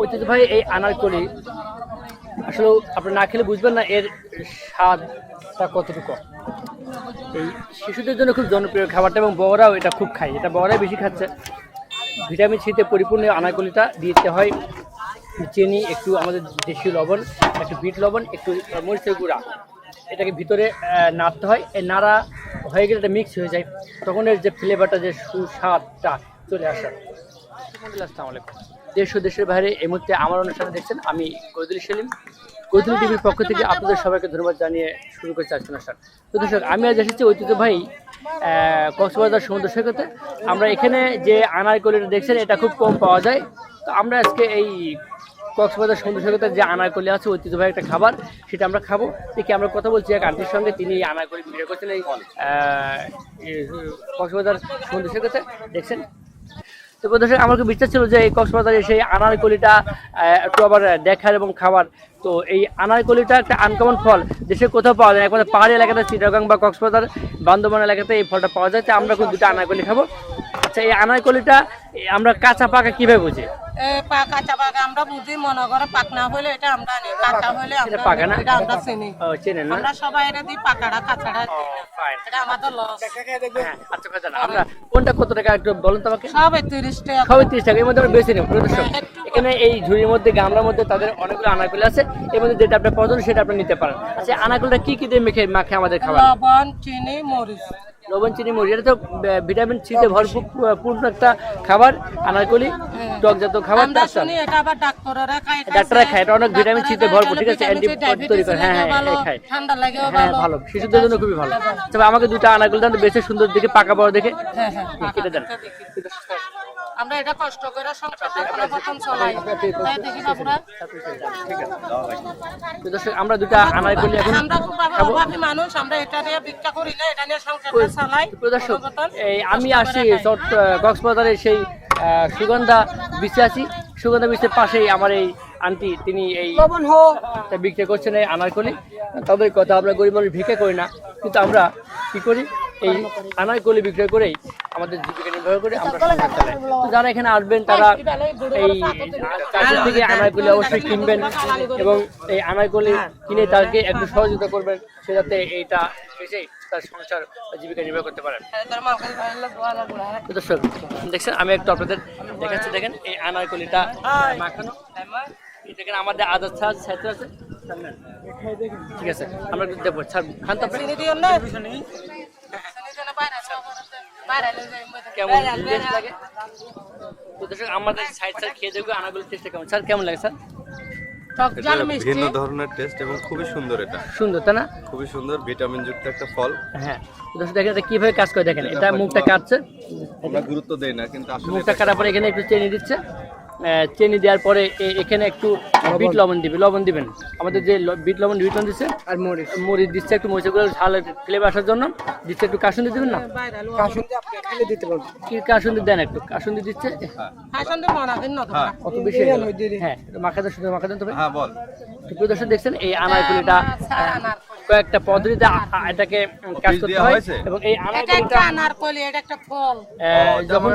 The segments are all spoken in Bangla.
ঐতিহ্যবাহী এই আনারকলি, আসলে আপনি না খেলে বুঝবেন না, এর স্বাদটা কতটুকু। এই শিশুদের জন্য খুব জনপ্রিয় খাবারটা এবং বড়রাও এটা খুব খায়। এটা বড়রাই বেশি খাচ্ছে। ভিটামিন সিতে পরিপূর্ণ আনারকলিটা দিতে হয়। চিনি একটু আমাদের দেশীয় লবণ, একটু বিট লবণ, একটু মরিচের গুঁড়া। এটাকে ভিতরে নাড়তে হয়। এই নাড়া হয়ে গেলে এটা মিক্স হয়ে যায়। তখন এর যে ফ্লেভারটা যে সুস্বাদটা চলে আসে। আসসালামু আলাইকুম। দেশ ও দেশের বাইরে এই মুহূর্তে আমার অনুষ্ঠানে দেখছেন আমি কৈদুল সেলিম। কৈদুল টিভির পক্ষ থেকে আপনাদের সবাইকে ধন্যবাদ জানিয়ে শুরু করছি আজকের অনুষ্ঠান। তো দর্শক, আমি আজ এসেছি ঐতিহ্যবাহী কক্সবাজার সমুদ্র সৈকতে। আমরা এখানে যে আনারকলিটা দেখছেন, এটা খুব কম পাওয়া যায়। তো আমরা আজকে এই কক্সবাজার সমুদ্র সৈকতে যে আনারকলি আছে, ঐতিহ্যবাহী একটা খাবার, সেটা আমরা খাব। দেখি আমরা কথা বলছি এক আন্টির সঙ্গে, তিনি এই আনারকলি বিক্রি করছেন এই কক্সবাজার সমুদ্র সৈকতে। দেখছেন তো দর্শক, আমার খুব ইচ্ছা ছিল যে এই কক্সবাজারে সেই আনারকলিটা একটু আবার দেখার এবং খাবার তো এই আনারকলিটা একটা আনকমন ফল। দেশে কোথাও পাওয়া যায় একমাত্র পাহাড়ি এলাকাতে, চিটাগাং বা কক্সবাজার, বান্দরবান এলাকাতে এই ফলটা পাওয়া যায়। তো আমরা এখন দুটো আনারকলি খাব। আচ্ছা এই আনারকলিটা আমরা কাঁচা পাকা কীভাবে বুঝি? কাঁচা পাকা আমরা বুঝি মনে করে পাকনা হইলে এটা আমরা নিই কাঁচা হইলে আমরা এটা পাকা না? এটা আমরা চিনি। ও চেনেন না? আমরা সবাই এটা দিই পাকাটা কাঁচাটা দিই। না। ফাইন এটা আমাদের লস হ্যাঁ আচ্ছা আমরা কোনটা কত টাকা একটু বলুন তো আমাকে? সব তিরিশ টাকা। সবাই তিরিশ টাকা এর মধ্যে আমরা বেশি নেব এখানে এই ঝুড়ির মধ্যে গামলার মধ্যে তাদের অনেকগুলো আনারকলি আছে এর মধ্যে যেটা আপনার পছন্দ সেটা আপনি নিতে পারেন। আচ্ছা আনারকলিটা কি কি দিয়ে মেখে মাখে আমাদের খাবার? লবণ চিনি মরিচ। লবণ চিনি মরিচ এটা তো ভিটামিন সিতে ভরপুর পূর্ণ একটা খাবার আনারকলি টক জাত খাবার ডাক্তাররা খায় এটা অনেক ভিটামিন সিতে ভরপুর, ঠিক আছে? অ্যান্টিবায়োটিক তৈরি করে, হ্যাঁ, হ্যাঁ, ভালো খায়। হ্যাঁ ভালো। শিশুদের জন্য খুবই ভালো। তবে আমাকে দুটো আনারকলি দেন বেশি সুন্দর দেখে পাকা বড় দেখে। হ্যাঁ হ্যাঁ কেটে দেন। আমরা এটা কষ্ট করে সংসারটা করে প্রথম চলাই। তাই দেখি বাবুরা। তো দর্শক আমরা দুটো এখন। আমরা খুব অভাবী মানুষ আমরা এটা নিয়ে ভিক্ষা করি না এটা নিয়ে সংসারটা চালাই। এই আমি আসি কক্সবাজারের সেই সুগন্ধা বিচে আছি। সুগন্ধা বিচের পাশেই আমার এই আন্টি তিনি এই তা বিক্রি করছেন এই আনারকলি তাদের কথা আমরা গরিব মানুষ ভিক্ষা করি না কিন্তু আমরা কি করি? এই আনারকলি বিক্রয় করেই আমাদের জীবিকা নির্বাহ করে আমরা সংসার চালাই তো যারা এখানে আসবেন তারা এই চাষের থেকে আনারকলি অবশ্যই কিনবেন এবং এই আনারকলি কিনে তাকে একটু সহযোগিতা করবেন সে যাতে এইটা এসে তার সংসার জীবিকা নির্বাহ করতে পারেন। হ্যাঁ দর্শক দেখছেন আমি একটু আপনাদের দেখাচ্ছি দেখেন এই আনারকলিটা মাখানো। দেখেন আমাদের আদার ছাত্র আছে। ঠিক আছে আমরা দেবো ছাড় খান তো আপনি। চিনি দিও না চিনি দিও না বাইরে আসো বাইরে লয়ে যাই মধ্যে কেমন? টেস্ট লাগে। তো দর্শক আমাদের সাইড স্যার খেয়ে দেখব আনাগুলো টেস্টটা কেমন? স্যার কেমন লাগে স্যার? ভিন্ন ধরনের টেস্ট এবং খুবই সুন্দর এটা। সুন্দর তাই না? খুবই সুন্দর ভিটামিন যুক্ত একটা ফল। হ্যাঁ। দর্শক দেখেন এটা কীভাবে কাজ করে দেখেন? এটা মুখটা কাটছে। আমরা গুরুত্ব দেই না কিন্তু আসলে মুখটা কাটার পরে এখানে একটু চেনে দিচ্ছে। চিনি দেওয়ার পরে এখানে একটু বিট লবণ দিবে লবণ দিবেন। আমাদের যে বিট লবণ বিট লবণ দিচ্ছে আর মরিচ। মরিচ দিচ্ছে একটু মরিচেরগুলো ঝাল ফ্লেভার আসার জন্য। দিচ্ছে একটু কাসুন্দি দিবেন না? লো কি কাসুন্দি দেন একটু? কাসুন্দি দিচ্ছে? মনা না হ্যাঁ কত বেশি হ্যাঁ একটু মাখা দেন শুধু মাখা দেন তবে। হ্যাঁ বল। প্রিয় দর্শক দেখছেন এই আনারকুলিটা কয়েকটা পদ্ধতিতে এটাকে কাজ করতে হয় এবং এই একটা আনারকলি এটা একটা ফল। যখন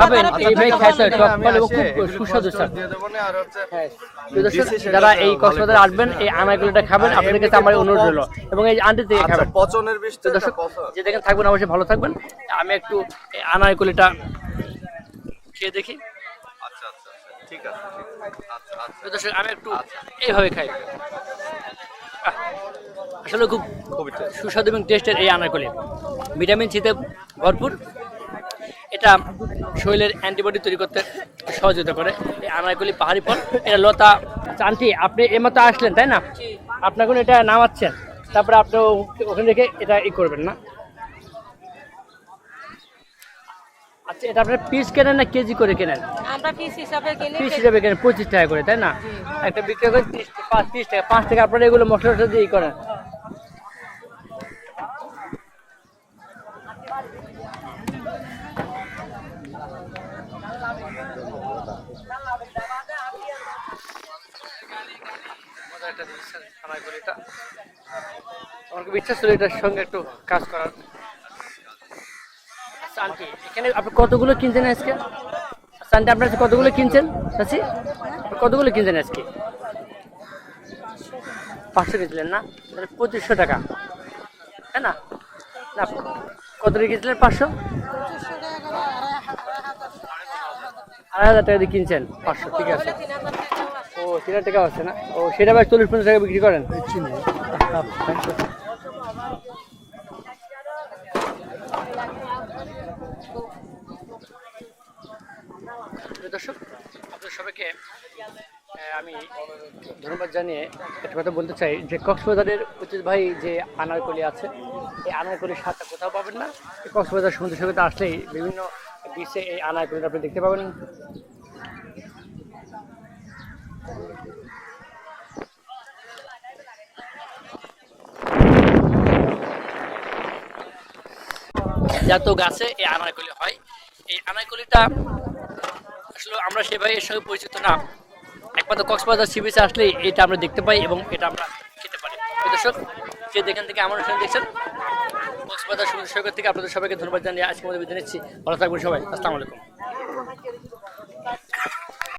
খাবেন বিভিন্ন খাইতে হয় টক ফল এবং খুব সুস্বাদু স্যার। দিয়ে দেবো আর হচ্ছে প্রিয় দর্শক, দিছি সেটা যারা এই কক্সবাজারে আসবেন হ্যাঁ। এই আনারকুলিটা খাবেন আর আপনাদের কাছে আমার অনুরোধ হলো এবং এই আন্টি থেকে আচ্ছা খাবেন। পচনের বিষটা দর্শক যে দেখেন থাকবেন অবশ্যই ভালো থাকবেন। আমি একটু এই আনারকুলিটা খেয়ে দেখি। আচ্ছা আচ্ছা আচ্ছা, ঠিক আছে আচ্ছা আচ্ছা দর্শক আমি একটু এইভাবে খাই। আসলে খুব সুস্বাদু এবং টেস্টের এই আনারকলি। ভিটামিন সিতে ভরপুর। এটা শরীরের অ্যান্টিবডি তৈরি করতে সহযোগিতা করে। এই আনারকলি পাহাড়ি ফল। এটা লতা আন্টি আপনি এমতো আসলেন তাই না? আপনার কোনো এটা নামাচ্ছেন তারপরে আপনি ওখানে রেখে এটা ই করবেন না। আচ্ছা এটা আপনার পিস কেনেন না কেজি করে কেনেন? আমরা পিস হিসাবে কিনি পিস হিসাবে কেনেন পঁচিশ টাকা করে তাই না? একটা বিক্রি করে তিরিশ পাঁচ তিরিশ টাকা পাঁচ টাকা আপনারা এগুলো মশলা টশলা দিয়ে ই করেন মজার একটা জিনিস স্যার, আনারকলিটা। আমার সঙ্গে একটু কাজ করার। আচ্ছা, আপনি কতগুলো কিনছেন আজকে? আচ্ছা, আন্টি আপনার কতগুলো কিনছেন? চাচি কতগুলো কিনছেন আজকে? পাঁচশো কিনছিলেন না? তাহলে পঁচিশশো টাকা। তাই না? না কত কিনছিলেন পাঁচশো? আড়াই হাজার টাকা দিয়ে কিনছেন? পাঁচশো, ঠিক আছে। ও, তিন হাজার টাকা আছে না? ও, সেটা আবার চল্লিশ পঞ্চাশ টাকা বিক্রি করেন? দর্শক, আপনাদের সবাইকে আমি ধন্যবাদ জানিয়ে একটা কথা বলতে চাই যে কক্সবাজারের ঐতিহ্যবাহী যে আনারকলি আছে, এই আনারকলির স্বাদটা কোথাও পাবেন না। কক্সবাজার সমুদ্র সৈকতে আসলেই বিভিন্ন বিচে এই আনারকলিটা আপনি দেখতে পাবেন। যত গাছে এই আনারকলি হয়, এই আনারকলিটা আসলে আমরা সেভাবে এর সঙ্গে পরিচিত না। একমাত্র কক্সবাজার সি বিচে আসলে এটা আমরা দেখতে পাই এবং এটা আমরা খেতে পারি। দর্শক, যে যেখান থেকে আমার অনুষ্ঠান দেখছেন, কক্সবাজার সমুদ্র সৈকত থেকে আপনাদের সবাইকে ধন্যবাদ জানিয়ে আজকে মধ্যে বিদায় নিচ্ছি। ভালো থাকবেন সবাই। আসসালামু আলাইকুম।